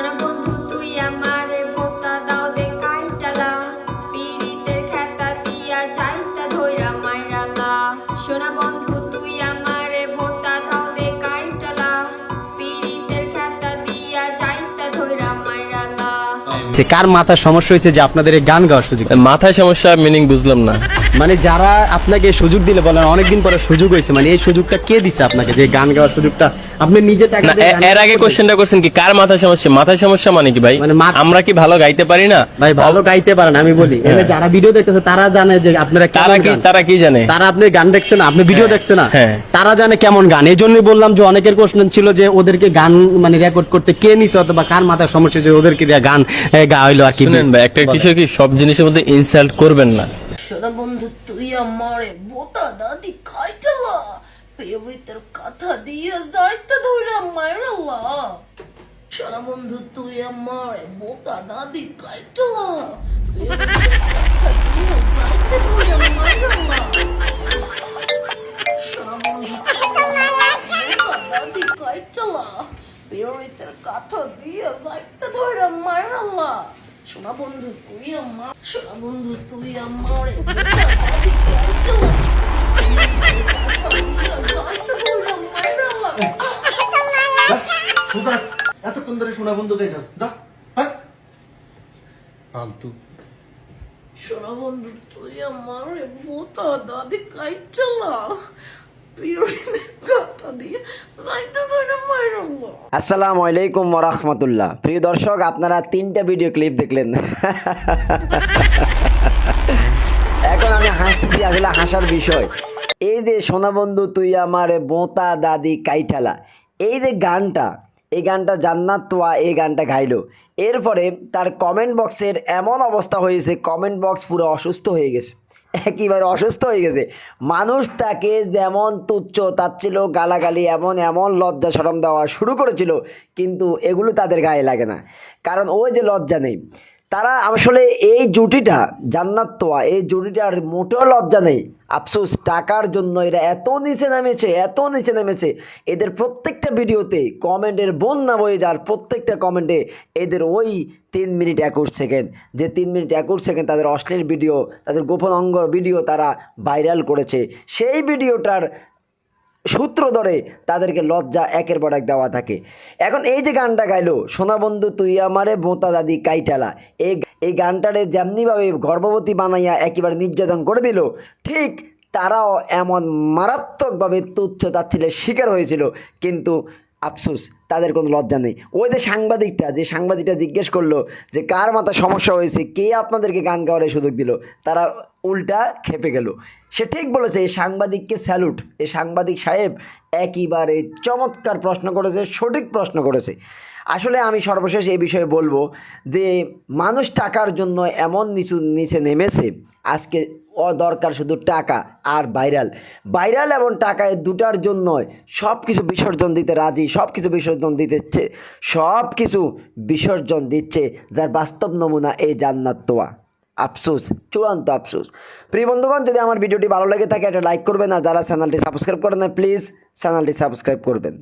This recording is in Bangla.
সোনা বন্ধু তুই আমারে ভোতা দাও দে কাইটালা। পিরিতের খেতা দিয়া যাইতা ধইরা মাইরালা সোনা বন্ধু তুই আমারে ভোতা দাও দে কাইটালা। পিরিতের খেতা দিয়া যাইতা ধইরা মাইরালা কার মাথার সমস্যা হয়েছে যে আপনাদের এই গান গাওয়ার সুযোগ? মাথায় সমস্যা মিনিং বুঝলাম না। মানে যারা আপনাকে সুযোগ দিলে বলেন অনেকদিন পরে সুযোগ হয়েছে মানে এই সুযোগটা কে দিছে আপনাকে যে গান গাওয়ার সুযোগটা? আপনি নিজে টাকা এর আগে। কোশ্চেনটা করছেন কি? কার মাথায় সমস্যা? মাথায় সমস্যা মানে কি ভাই? মানে আমরা কি ভালো গাইতে পারি না? ভাই ভালো গাইতে পারেন আমি বলি। এখানে যারা ভিডিও দেখতেছে তারা জানে যে আপনারা তারা কি। তারা কি জানে? তারা আপনি গান দেখছেন আপনি ভিডিও দেখছেন না। হ্যাঁ। তারা জানে কেমন গান। এই জন্যই বললাম যে অনেকের কোশ্চেন ছিল যে ওদেরকে গান মানে রেকর্ড করতে কে নিছে অথবা কার মাথায় সমস্যা যে ওদেরকে দিয়ে গান গাওয়াইলো আর কি। শুনেন ভাই একটা বিষয় কি সব জিনিসের মধ্যে ইনসাল্ট করবেন না? সোনা বন্ধু, তুই আমারে বোতা দাদি খাইটালা পেরিতের কথা দিয়ে যাইতে ধরে মাইরালা। সোনা বন্ধু, তুই আমারে বোতা দাদি খাইটালা পেরিতের কথা দিয়ে যাইতে ধরে মাইরালা। দিয়ে যাইতে ধরে মাইরালা। সোনা বন্ধু তুই আমার সোনা বন্ধু তুই সুতরাং এতক্ষণ ধরে শোনা বন্ধু গেছে যা হ্যাঁ? ফালতু। সোনা বন্ধু তুই আমার বোতা দাদি কাইটালা। পিরিনের আসসালামু আলাইকুম রহমতুল্লাহ। প্রিয় দর্শক, আপনারা তিনটা ভিডিও ক্লিপ দেখলেন। এখন আমি হাসতেছি আসলে হাসার বিষয়। এই যে সোনাবন্ধু তুই আমার বোতা দাদি কাইঠালা, এই যে গানটা এই গানটা জান্নাত তোয়া এই গানটা গাইলো। এরপরে তার কমেন্ট বক্সের এমন অবস্থা হয়েছে কমেন্ট বক্স পুরো অসুস্থ হয়ে গেছে। একেবারে অসুস্থ হয়ে গেছে। মানুষ তাকে যেমন তুচ্ছ, তার ছিল গালাগালি, এমন এমন লজ্জা সরম দেওয়া শুরু করেছিল, কিন্তু এগুলো তাদের গায়ে লাগে না। কারণ ওই যে লজ্জা নেই তারা আসলে এই জুটিটা জান্নাত তোয়া, এই জুটিটার মোটেও লজ্জা নেই। আফসোস, টাকার জন্য এরা এত নিচে নেমেছে, এত নিচে নেমেছে। এদের প্রত্যেকটা ভিডিওতে কমেন্টের বন্যা বয়ে যার প্রত্যেকটা কমেন্টে এদের ওই তিন মিনিট একুশ সেকেন্ড। যে তিন মিনিট একুশ সেকেন্ড তাদের অশ্লীল ভিডিও, তাদের গোপন অঙ্গ ভিডিও তারা ভাইরাল করেছে। সেই ভিডিওটার সূত্র ধরে তাদেরকে লজ্জা একের পর এক দেওয়া থাকে। এখন এই যে গানটা গাইলো সোনা বন্ধু তুই আমারে বোতা দাদি, কাইটালা। এই এই গানটারে যেমনিভাবে গর্ভবতী বানাইয়া একেবারে নির্যাতন করে দিল, ঠিক তারাও এমন মারাত্মকভাবে তুচ্ছ তাচ্ছিলের শিকার হয়েছিল। কিন্তু আফসোস, তাদের কোনো লজ্জা নেই। ওই যে সাংবাদিকটা যে সাংবাদিকটা জিজ্ঞেস করল যে, কার মাথা সমস্যা হয়েছে? কে আপনাদেরকে গান গাওয়ার সুযোগ দিল? তারা উল্টা খেপে গেল। সে ঠিক বলেছে এই সাংবাদিককে স্যালুট। এই সাংবাদিক সাহেব একইবারে চমৎকার প্রশ্ন করেছে, সঠিক প্রশ্ন করেছে। আসলে আমি সর্বশেষ এই বিষয়ে বলব যে, মানুষ টাকার জন্য এমন নিচু, নিচে নেমেছে, আজকে দরকার শুধু টাকা আর ভাইরাল। ভাইরাল এবং টাকা এই দুটার জন্য সব কিছু বিসর্জন দিতে রাজি সব কিছু বিসর্জন দিতেছে সব কিছু বিসর্জন দিচ্ছে, যার বাস্তব নমুনা এই জান্নাত তোয়া। আফসোস, চূড়ান্ত আফসোস। প্রিয় বন্ধুগণ, যদি আমার ভিডিওটি ভালো লাগে থাকে, একটা লাইক করবেন, আর যারা চ্যানেলটি সাবস্ক্রাইব করেন প্লিজ চ্যানেলটি সাবস্ক্রাইব করবেন।